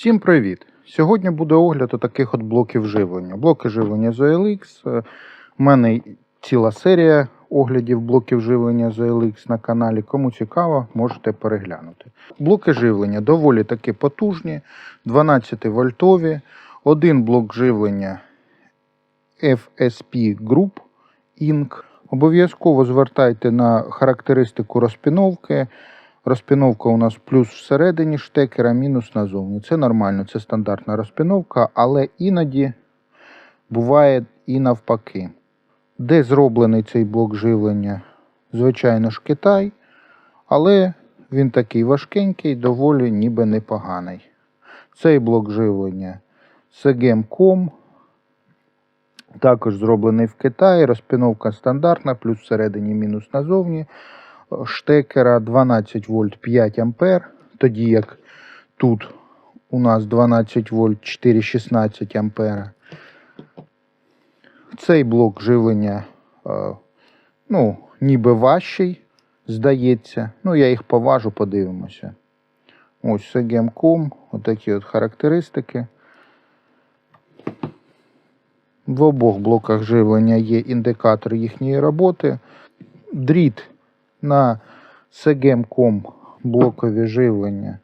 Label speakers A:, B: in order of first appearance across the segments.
A: Всім привіт! Сьогодні буде огляд таких от блоків живлення. Блоки живлення з OLX. Е, У мене ціла серія оглядів блоків живлення з на каналі. Кому цікаво, можете переглянути. Блоки живлення доволі таки потужні, 12 вольтові. Один блок живлення FSP Group Inc. Обов'язково звертайте на характеристику розпіновки. Розпіновка у нас плюс всередині штекера, мінус назовні. Це нормально, це стандартна розпіновка, але іноді буває і навпаки. Де зроблений цей блок живлення? Звичайно ж, Китай, але він такий важкенький, доволі ніби непоганий. Цей блок живлення Segem.com, також зроблений в Китаї. Розпіновка стандартна, плюс всередині, мінус назовні штекера 12 вольт 5 ампер, тоді як тут у нас 12 вольт 4,16 ампера. Цей блок живлення, е, ну, ніби важчий, здається. Ну, я їх поважу, подивимося. Ось Segem.com, отакі от характеристики. В обох блоках живлення є індикатор їхньої роботи. Дріт на Segem.com блокові живлення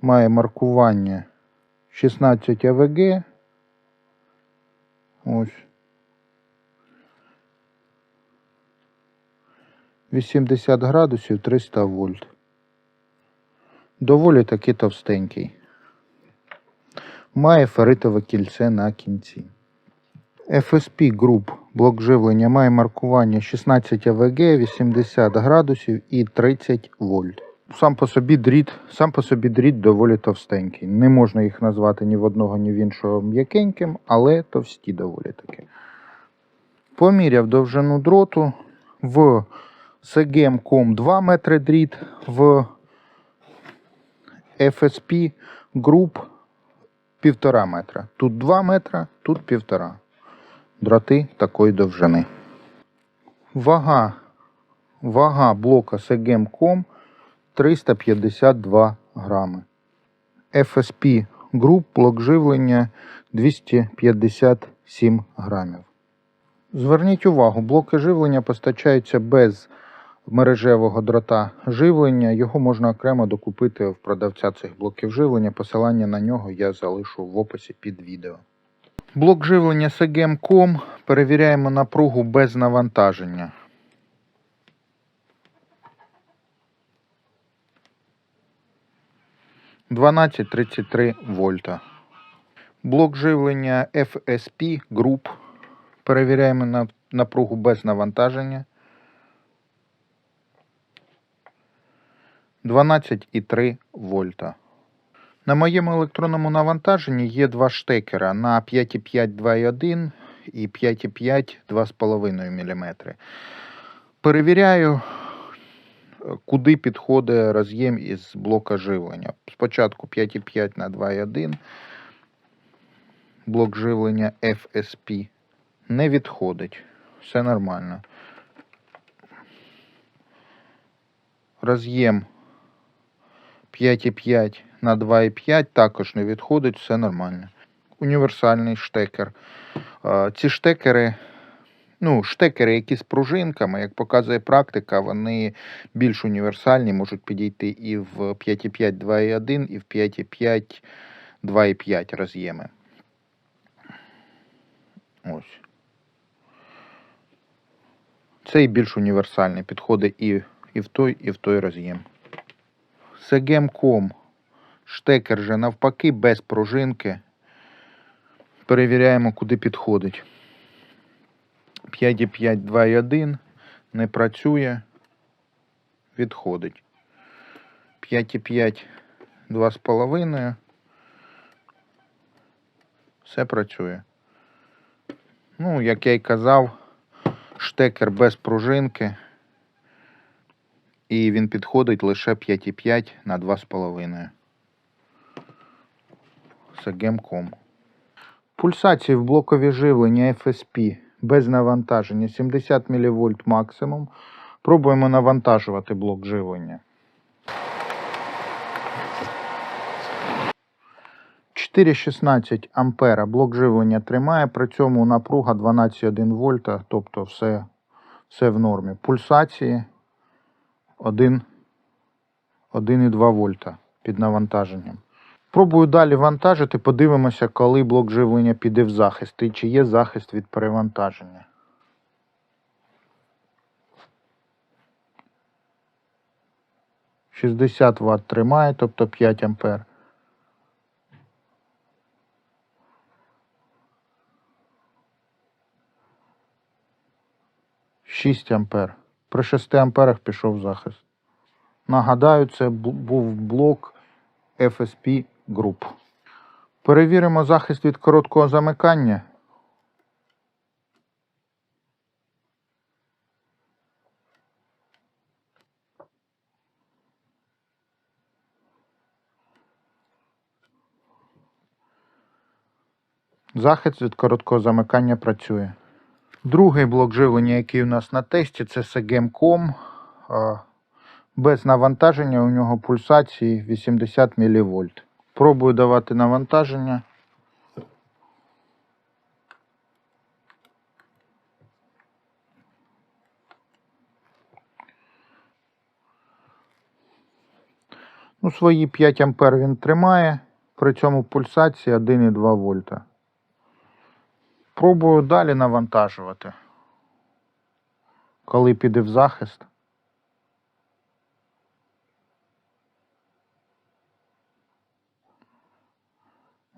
A: має маркування 16 АВГ. Ось. 80 градусів 300 вольт. Доволі таки товстенький. Має ферритове кільце на кінці. FSP Group блок живлення має маркування 16 АВГ, 80 градусів і 30 вольт. Сам по собі дріт, сам по собі дріт доволі товстенький. Не можна їх назвати ні в одного, ні в іншого м'якеньким, але товсті доволі таки. Поміряв довжину дроту в Segem.com 2 метри дріт, в FSP Group 1,5 метра. Тут 2 метра, тут 1,5 дроти такої довжини. Вага, вага блока Segem.com 352 грами. FSP Group блок живлення 257 грамів. Зверніть увагу, блоки живлення постачаються без мережевого дрота живлення. Його можна окремо докупити в продавця цих блоків живлення. Посилання на нього я залишу в описі під відео. Блок живлення Segem.com перевіряємо напругу без навантаження. Дванадцять тридцять три вольта. Блок живлення FSP Group. Перевіряємо на напругу без навантаження. 12,3 вольта. На моєму електронному навантаженні є два штекера на 5,5 2,1 і 5,5 2,5 мм. Перевіряю, куди підходить роз'єм із блока живлення. Спочатку 5,5 на 2,1. Блок живлення FSP не відходить. Все нормально. Роз'єм 5,5 на 2,5 також не відходить, все нормально. Універсальний штекер. Ці штекери, ну, штекери, які з пружинками, як показує практика, вони більш універсальні, можуть підійти і в 5,5 2,1, і в 5,5 2,5 роз'єми. Ось. Цей більш універсальний, підходить і, і в той, і в той роз'єм. Segem.com. Штекер же навпаки без пружинки. Перевіряємо, куди підходить. 5,5 2,1 не працює. Відходить. 5,5 2,5. Все працює. Ну, як я й казав, штекер без пружинки. І він підходить лише 5,5 на 2,5. Segem.com. Пульсації в блокові живлення FSP без навантаження 70 мВ максимум. Пробуємо навантажувати блок живлення. 4,16 ампера блок живлення тримає, при цьому напруга 12,1 вольта, тобто все, все в нормі. Пульсації 1, 1,2 вольта під навантаженням. Пробую далі вантажити, подивимося, коли блок живлення піде в захист і чи є захист від перевантаження. Шістдесят Вт тримає, тобто 5 ампер. Шість ампер. При 6 амперах пішов захист. Нагадаю, це був блок FSP Group. Перевіримо захист від короткого замикання. Захист від короткого замикання працює. Другий блок живлення, який у нас на тесті, це Segem.com. Без навантаження у нього пульсації 80 мВ. Пробую давати навантаження. Ну, свої 5 ампер він тримає, при цьому пульсації 1,2 вольта. Пробую далі навантажувати. Коли піде в захист.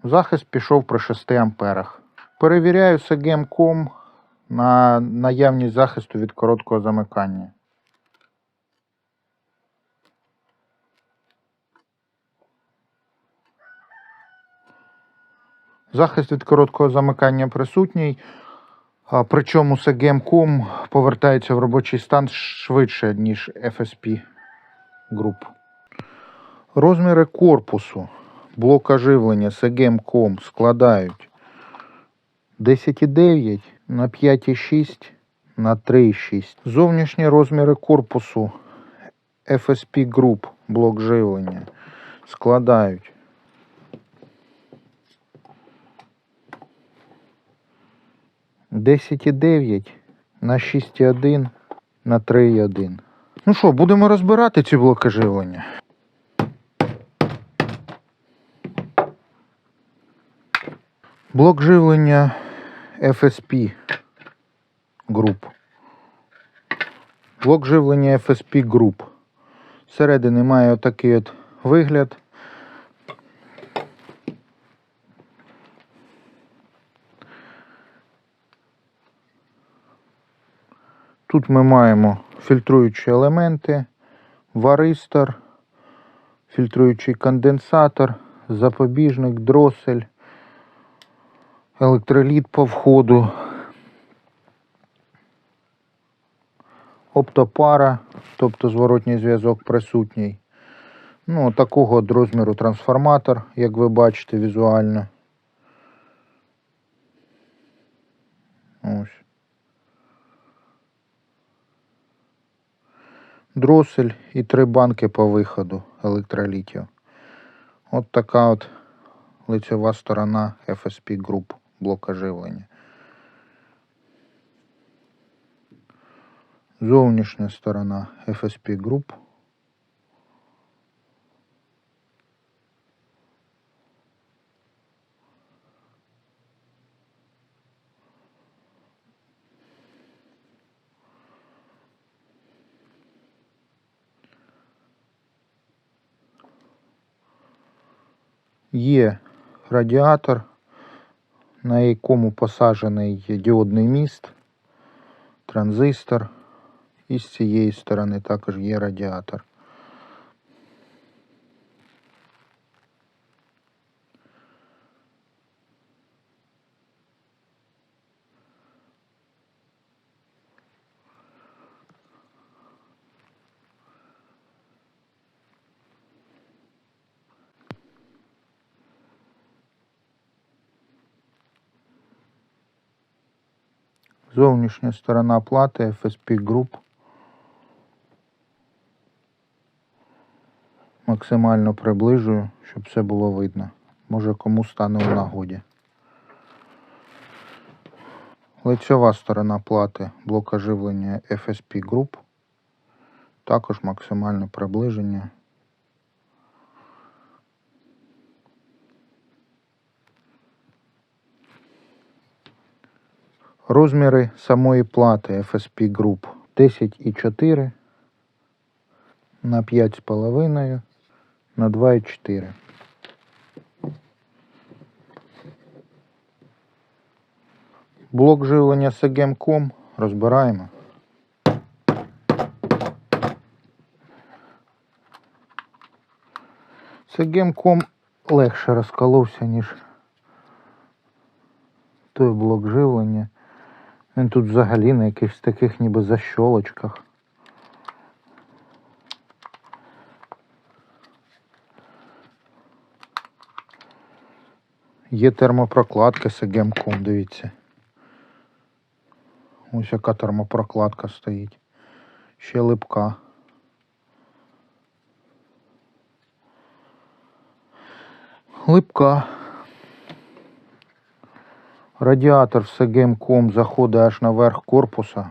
A: Захист пішов при 6 амперах. Перевіряю Segem.com на наявність захисту від короткого замикання. Захист від короткого замикання присутній. Причому Segem.com повертається в робочий стан швидше, ніж FSP Group. Розміри корпусу блока живлення Segem.com складають 10,9 на 5,6 на 3,6. Зовнішні розміри корпусу FSP Group блок живлення складають 10,9 на 6,1 на 3,1. Ну що, будемо розбирати ці блоки живлення. Блок живлення FSP Group. Блок живлення FSP Group. Всередині має отакий от вигляд. Тут ми маємо фільтруючі елементи, варистор, фільтруючий конденсатор, запобіжник, дросель, електроліт по входу, оптопара, тобто зворотній зв'язок присутній. Ну, такого розміру трансформатор, як ви бачите візуально. Ось. Дросель і три банки по виходу електролітів. От така от лицева сторона FSP Group блока живлення. Зовнішня сторона FSP Group. Є радіатор, на якому посаджений діодний міст, транзистор. І з цієї сторони також є радіатор. Зовнішня сторона плати FSP Group. Максимально приближую, щоб все було видно. Може кому стане у нагоді. Лицьова сторона плати блока живлення FSP Group. Також максимальне приближення. Розміри самої плати FSP Group 10,4 на 5,5 на 2,4. Блок живлення Segem.com розбираємо. Segem.com легше розколовся, ніж той блок живлення. Він тут взагалі на якихось таких ніби защолочках. Є термопрокладка Segem.com, дивіться. Ось яка термопрокладка стоїть. Ще липка. Липка. Радіатор в Segem.com заходить аж наверх корпуса.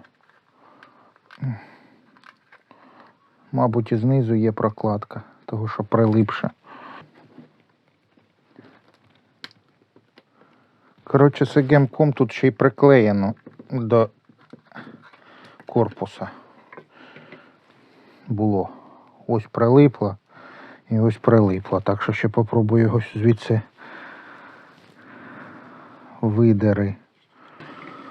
A: Мабуть, і знизу є прокладка, того що прилипше. Коротше, Segem.com тут ще й приклеєно до корпуса. Було. Ось прилипло і ось прилипло. Так що ще попробую його звідси видери.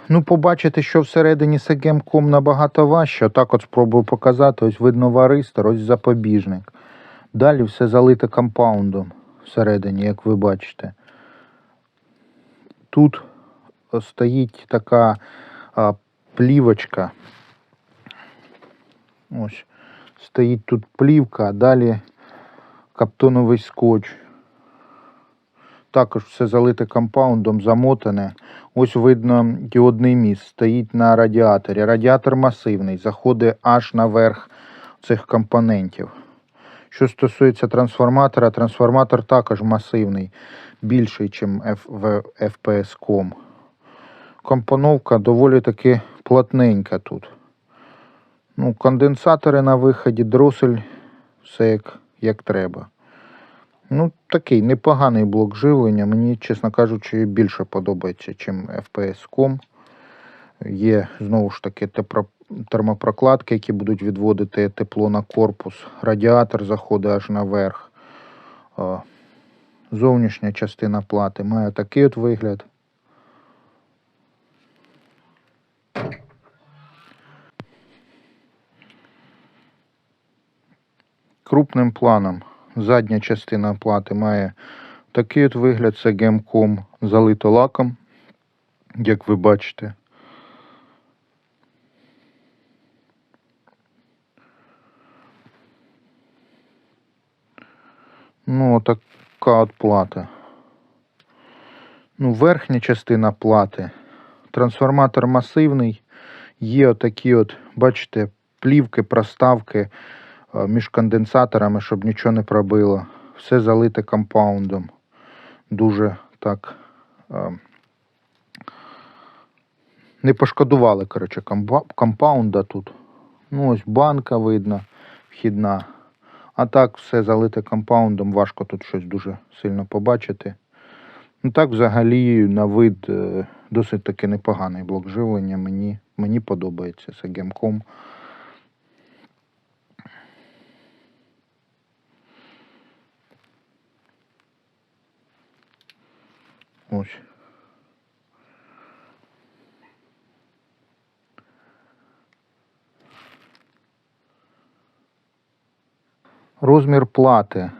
A: Ну, побачити, що всередині Segem.com набагато важче. Отак от спробую показати. Ось видно варистор, ось запобіжник. Далі все залите компаундом всередині, як ви бачите. Тут стоїть така а, плівочка. Ось. Стоїть тут плівка, а далі каптоновий скотч. Також все залите компаундом, замотане. Ось видно діодний міст стоїть на радіаторі. Радіатор масивний, заходить аж наверх цих компонентів. Що стосується трансформатора, трансформатор також масивний, більший, ніж в FPS.com. Компоновка доволі таки плотненька тут. Ну, конденсатори на виході, дросель, все як, як треба. Ну, такий непоганий блок живлення. Мені, чесно кажучи, більше подобається, ніж FPS.com. Є знову ж таки термопрокладки, які будуть відводити тепло на корпус. Радіатор заходить аж наверх. Зовнішня частина плати має такий от вигляд. Крупним планом задня частина плати має такий от вигляд. Це гемком залито лаком, як ви бачите. Ну, така от плата. Ну, верхня частина плати. Трансформатор масивний. Є отакі от, бачите, плівки, проставки між конденсаторами, щоб нічого не пробило. Все залите компаундом. Дуже так. е, Не пошкодували, коротше, компаунда тут. Ну, ось банка видно, вхідна. А так все залите компаундом, важко тут щось дуже сильно побачити. Ну так, взагалі, на вид е, досить таки непоганий блок живлення. Мені, мені подобається це гемком. Ось. Розмір плати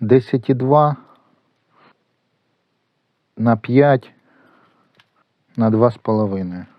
A: 10,2 на 5 на 2,5.